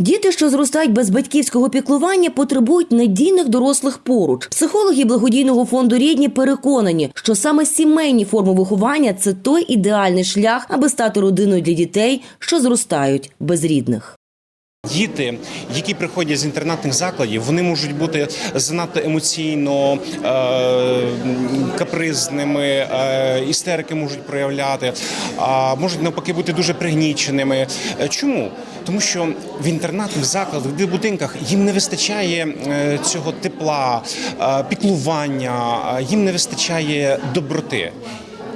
Діти, що зростають без батьківського піклування, потребують надійних дорослих поруч. Психологи благодійного фонду рідні переконані, що саме сімейні форми виховання це той ідеальний шлях, аби стати родиною для дітей, що зростають без рідних. Діти, які приходять з інтернатних закладів, вони можуть бути занадто емоційно е, капризними, е, істерики можуть проявляти, а можуть навпаки бути дуже пригніченими. Е, Чому? Тому що в інтернатних закладах, в будинках їм не вистачає е, цього тепла, е, піклування, їм не вистачає доброти,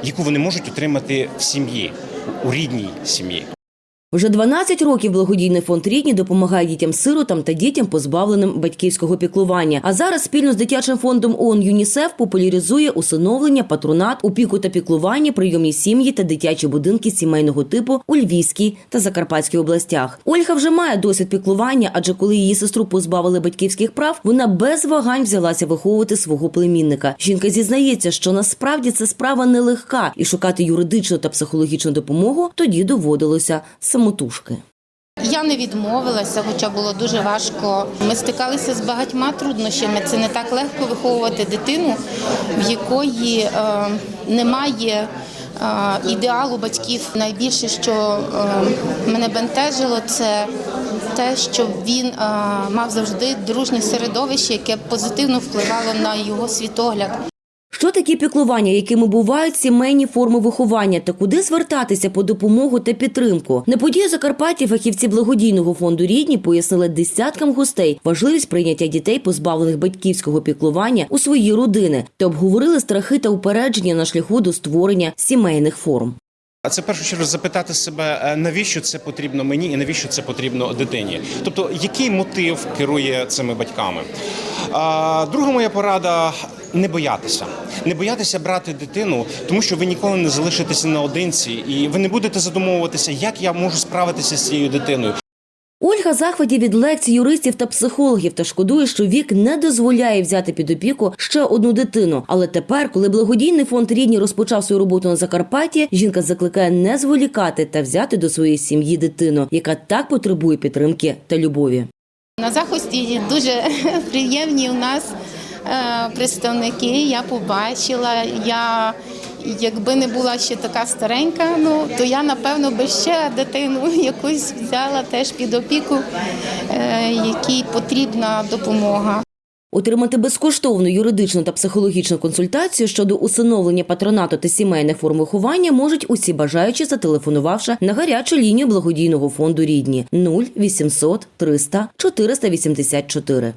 яку вони можуть отримати в сім'ї, у рідній сім'ї. Вже 12 років благодійний фонд рідні допомагає дітям-сиротам та дітям, позбавленим батьківського піклування. А зараз спільно з дитячим фондом ООН ЮНІСЕФ популяризує усиновлення, патронат, опіку та піклування, прийомні сім'ї та дитячі будинки сімейного типу у Львівській та Закарпатській областях. Ольга вже має досвід піклування, адже коли її сестру позбавили батьківських прав, вона без вагань взялася виховувати свого племінника. Жінка зізнається, що насправді це справа нелегка, і шукати юридичну та психологічну допомогу тоді доводилося самотужки. Я не відмовилася, хоча було дуже важко. Ми стикалися з багатьма труднощами. Це не так легко виховувати дитину, в якої е, немає е, ідеалу батьків. Найбільше, що е, мене бентежило, це те, що він е, мав завжди дружнє середовище, яке позитивно впливало на його світогляд. Що такі піклування, якими бувають сімейні форми виховання, та куди звертатися по допомогу та підтримку? На події Закарпатті фахівці благодійного фонду рідні пояснили десяткам гостей важливість прийняття дітей, позбавлених батьківського піклування у свої родини, та обговорили страхи та упередження на шляху до створення сімейних форм. А це в першу чергу запитати себе, е, навіщо це потрібно мені і навіщо це потрібно дитині. Тобто, який мотив керує цими батьками? Друга моя порада не боятися. Не боятися брати дитину, тому що ви ніколи не залишитеся наодинці, і ви не будете задумовуватися, як я можу справитися з цією дитиною. Ольга захваті від лекцій юристів та психологів та шкодує, що вік не дозволяє взяти під опіку ще одну дитину. Але тепер, коли благодійний фонд рідні розпочав свою роботу на Закарпатті, жінка закликає не зволікати та взяти до своєї сім'ї дитину, яка так потребує підтримки та любові. На заході дуже приємні у нас представники. Я побачила. Я якби не була ще така старенька, ну то я напевно би ще дитину якусь взяла теж під опіку, е, якій потрібна допомога. Отримати безкоштовну юридичну та психологічну консультацію щодо усиновлення патронату та сімейних форм виховання можуть усі бажаючі, зателефонувавши на гарячу лінію благодійного фонду рідні 0800 300 484.